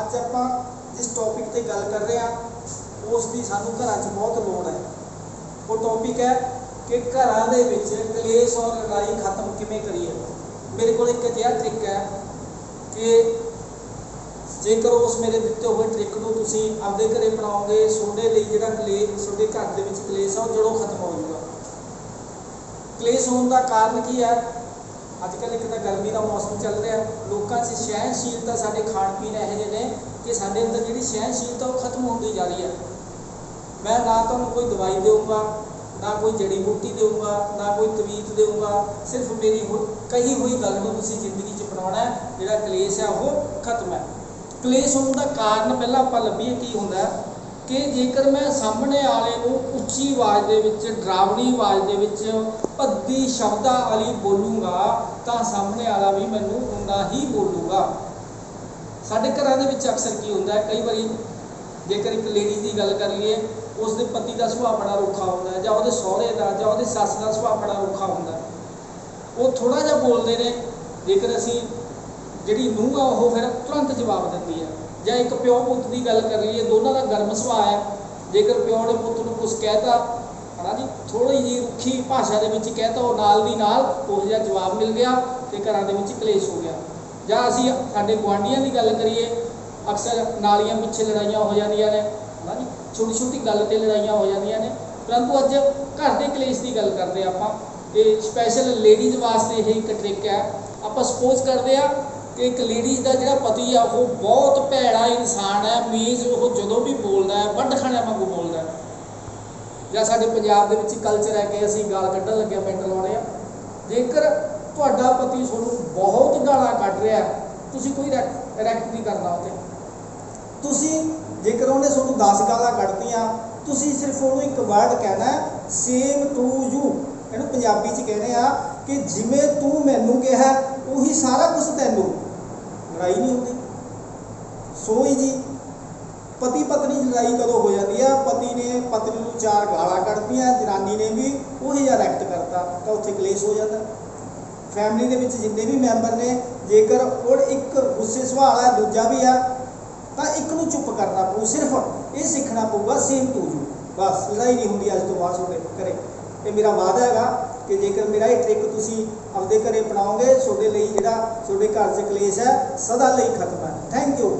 ਅੱਜ ਆਪਾਂ ਜਿਸ ਟੌਪਿਕ ਤੇ ਗੱਲ ਕਰ ਰਹੇ ਹਾਂ। ਉਸ ਦੀ ਸਾਨੂੰ ਘਰਾਂ 'ਚ ਬਹੁਤ ਲੋੜ ਹੈ। ਉਹ ਟੌਪਿਕ ਹੈ ਕਿ ਘਰਾਂ ਦੇ ਵਿੱਚ ਕਲੇਸ਼ ਔਰ ਲੜਾਈ ਖਤਮ ਕਿਵੇਂ ਕਰੀਏ। ਮੇਰੇ ਕੋਲ ਇੱਕ ਅਜਿਹਾ ਟ੍ਰਿਕ ਹੈ ਕਿ ਜੇਕਰ ਉਸ ਮੇਰੇ ਦਿੱਤੇ ਹੋਏ ਟ੍ਰਿਕ ਨੂੰ ਤੁਸੀਂ ਆਪਦੇ ਘਰੇ ਬਣਾਓਗੇ, ਤੁਹਾਡੇ ਲਈ ਜਿਹੜਾ ਕਲੇਸ਼, ਤੁਹਾਡੇ ਘਰ ਦੇ ਵਿੱਚ ਕਲੇਸ਼ ਆ, ਉਹ ਜੜੋਂ ਖਤਮ ਹੋ ਜਾਊਗਾ। ਕਲੇਸ਼ ਹੋਣ ਦਾ ਕਾਰਨ ਕੀ ਹੈ? ਅੱਜ ਕੱਲ੍ਹ ਇੱਕ ਤਾਂ ਗਰਮੀ ਦਾ ਮੌਸਮ ਚੱਲ ਰਿਹਾ, ਲੋਕਾਂ 'ਚ ਸਹਿਣਸ਼ੀਲਤਾ ਸਾਡੇ ਖਾਣ ਪੀਣ ਇਹੋ ਜਿਹੇ ਨੇ ਕਿ ਸਾਡੇ ਅੰਦਰ ਜਿਹੜੀ ਸਹਿਣਸ਼ੀਲਤਾ ਉਹ ਖਤਮ ਹੁੰਦੀ ਜਾ ਰਹੀ ਹੈ। ਮੈਂ ਨਾ ਤੁਹਾਨੂੰ ਕੋਈ ਦਵਾਈ ਦੇਊਂਗਾ, ਨਾ ਕੋਈ ਜੜੀ ਬੂਟੀ ਦੇਊਂਗਾ, ਨਾ ਕੋਈ ਤਵੀਤ ਦੇਊਂਗਾ, ਸਿਰਫ ਮੇਰੀ ਹੋ- ਕਹੀ ਹੋਈ ਗੱਲ ਨੂੰ ਤੁਸੀਂ ਜ਼ਿੰਦਗੀ 'ਚ ਅਪਣਾਉਣਾ ਜਿਹੜਾ ਕਲੇਸ਼ ਹੈ ਉਹ ਖਤਮ ਹੈ। ਕਲੇਸ਼ ਹੋਣ ਦਾ ਕਾਰਨ ਪਹਿਲਾਂ ਆਪਾਂ ਲੱਭੀਏ ਕੀ ਹੁੰਦਾ ਕਿ ਜੇਕਰ ਮੈਂ ਸਾਹਮਣੇ ਵਾਲੇ ਨੂੰ ਉੱਚੀ ਆਵਾਜ਼ ਦੇ ਵਿੱਚ, ਡਰਾਵਣੀ ਆਵਾਜ਼ ਦੇ ਵਿੱਚ ਭੱਦੀ ਸ਼ਬਦਾਂ ਵਾਲੀ ਬੋਲੂੰਗਾ, ਤਾਂ ਸਾਹਮਣੇ ਵਾਲਾ ਵੀ ਮੈਨੂੰ ਉਨਾ ਹੀ ਬੋਲੂਗਾ। ਸਾਡੇ ਘਰਾਂ ਦੇ ਵਿੱਚ ਅਕਸਰ ਕੀ ਹੁੰਦਾ ਹੈ? ਕਈ ਵਾਰੀ ਜੇਕਰ ਇੱਕ ਲੇਡੀ ਦੀ ਗੱਲ ਕਰ ਲਈਏ ਉਸ ਦੇ ਪਤੀ ਦਾ ਸੁਭਾਅ ਬੜਾ ਰੁੱਖਾ ਹੁੰਦਾ ਹੈ, ਜਾਂ ਉਹਦੇ ਸਹੁਰੇ ਦਾ, ਜਾਂ ਉਹਦੇ ਸੱਸ ਦਾ ਸੁਭਾਅ ਬੜਾ ਰੁੱਖਾ ਹੁੰਦਾ ਉਹ ਥੋੜਾ ਜਿਹਾ ਬੋਲਦੇ ਨੇ, ਜੇਕਰ ਅਸੀਂ ਜਿਹੜੀ ਨੂੰਹ ਆ, ਉਹ ਫਿਰ ਤੁਰੰਤ ਜਵਾਬ ਦਿੰਦੀ ਹੈ। ਜਾਂ ਇੱਕ ਪਿਓ ਪੁੱਤ ਦੀ ਗੱਲ ਕਰ ਲਈਏ, ਦੋਨਾਂ ਦਾ ਗਰਮ ਸੁਭਾਅ ਹੈ। ਜੇਕਰ ਪਿਓ ਨੇ ਪੁੱਤ ਨੂੰ ਕੁਝ ਕਹਿਤਾ, ਹਨਾ ਜੀ ਥੋੜੀ ਜਿਹੀ ਰੁੱਖੀ ਭਾਸ਼ਾ ਦੇ ਵਿੱਚ ਕਹਿਤਾ, ਉਹ ਨਾਲ ਦੀ ਨਾਲ ਉਹ ਜਿਹਾ ਜਵਾਬ ਮਿਲ ਗਿਆ ਤੇ ਘਰਾਂ ਦੇ ਵਿੱਚ ਕਲੇਸ਼ ਹੋ ਗਿਆ। ਜਾਂ ਅਸੀਂ ਸਾਡੇ ਗੁਆਂਢੀਆਂ ਦੀ ਗੱਲ ਕਰੀਏ, ਅਕਸਰ ਨਾਲੀਆਂ ਪਿੱਛੇ ਲੜਾਈਆਂ ਹੋ ਜਾਂਦੀਆਂ ਨੇ, ਹਨਾ ਜੀ ਛੋਟੀ ਛੋਟੀ ਗੱਲ ਤੇ ਲੜਾਈਆਂ ਹੋ ਜਾਂਦੀਆਂ ਨੇ। ਪਰੰਤੂ ਅੱਜ ਘਰ ਦੇ ਕਲੇਸ਼ ਦੀ ਗੱਲ ਕਰਦੇ ਆਪਾਂ। ਇਹ ਸਪੈਸ਼ਲ ਲੇਡੀਜ਼ ਵਾਸਤੇ ਇਹ ਇੱਕ ਟ੍ਰਿਕ ਹੈ। ਆਪਾਂ ਸਪੋਜ਼ ਕਰਦੇ ਆ ਕਿ ਇੱਕ ਲੇਡੀਜ਼ ਦਾ ਜਿਹੜਾ ਪਤੀ ਆ, ਉਹ ਬਹੁਤ ਭੈੜਾ ਇਨਸਾਨ ਹੈ ਮੀਨਸ ਉਹ ਜਦੋਂ ਵੀ ਬੋਲਦਾ ਹੈ ਵੱਡ ਖਾਣਿਆਂ ਵਾਂਗੂ ਬੋਲਦਾ ਹੈ। ਜਾਂ ਸਾਡੇ ਪੰਜਾਬ ਦੇ ਵਿੱਚ ਕਲਚਰ ਹੈ ਕਿ ਅਸੀਂ ਗਾਲ ਕੱਢਣ ਲੱਗਿਆ ਪਿੰਡ ਲਾਉਣੇ ਆ ਜੇਕਰ ਤੁਹਾਡਾ ਪਤੀ ਤੁਹਾਨੂੰ ਬਹੁਤ ਗਾਲਾਂ ਕੱਢ ਰਿਹਾ ਤੁਸੀਂ ਕੋਈ ਰੈਕਟ ਨਹੀਂ ਕਰਨਾ ਉਹਤੇ ਤੁਸੀਂ ਜੇਕਰ ਉਹਨੇ ਤੁਹਾਨੂੰ 10 ਗਾਲਾਂ ਕੱਢਤੀਆਂ, ਤੁਸੀਂ ਸਿਰਫ ਉਹਨੂੰ ਇੱਕ ਵਰਡ ਕਹਿਣਾ ਸੇਮ ਟੂ ਯੂ ਇਹਨੂੰ ਪੰਜਾਬੀ ਚ ਕਹਿੰਦੇ ਆ ਕਿ ਜਿਵੇਂ ਤੂੰ ਮੈਨੂੰ ਕਿਹਾ, ਉਹੀ ਸਾਰਾ ਕੁਝ ਤੈਨੂੰ। ਲੜਾਈ ਨਹੀਂ ਹੁੰਦੀ। ਸੋ ਹੀ ਜੀ ਪਤੀ ਪਤਨੀ ਦੀ ਲੜਾਈ ਕਦੋਂ ਹੋ ਜਾਂਦੀ ਆ? ਪਤੀ ਨੇ ਪਤਨੀ ਨੂੰ ਚਾਰ ਗਾਲਾਂ ਕੱਢਤੀਆਂ, ਜਨਾਨੀ ਨੇ ਵੀ ਉਹ ਜਿਹਾ ਰੈਕਟ ਕਰਤਾ, ਤਾਂ ਉੱਥੇ ਕਲੇਸ਼ ਹੋ ਜਾਂਦਾ। ਫੈਮਿਲੀ ਦੇ ਵਿੱਚ ਜਿੰਨੇ ਵੀ ਮੈਂਬਰ ਨੇ, ਜੇਕਰ ਉਹ ਇੱਕ ਗੁੱਸੇ ਸੁਭਾਅ ਵਾਲਾ ਦੂਜਾ ਵੀ ਆ, ਤਾਂ ਇੱਕ ਨੂੰ ਚੁੱਪ ਕਰਨਾ ਪਊ, ਸਿਰਫ ਇਹ ਸਿੱਖਣਾ ਪਊਗਾ ਸੇਮ ਟੂ ਯੂ ਬਸ, ਲੜਾਈ ਨਹੀਂ ਹੁੰਦੀ ਅੱਜ ਤੋਂ ਬਾਅਦ ਤੁਹਾਡੇ ਘਰੇ। ਇਹ ਮੇਰਾ ਵਾਅਦਾ ਹੈਗਾ ਕਿ ਜੇਕਰ ਮੇਰਾ ਇਹ ਟ੍ਰਿਕ ਤੁਸੀਂ ਆਪਦੇ ਘਰੇ ਅਪਣਾਓਗੇ ਤੁਹਾਡੇ ਲਈ ਜਿਹੜਾ ਤੁਹਾਡੇ ਘਰ 'ਚ ਕਲੇਸ਼ ਹੈ, ਸਦਾ ਲਈ ਖਤਮ ਹੈ। Thank you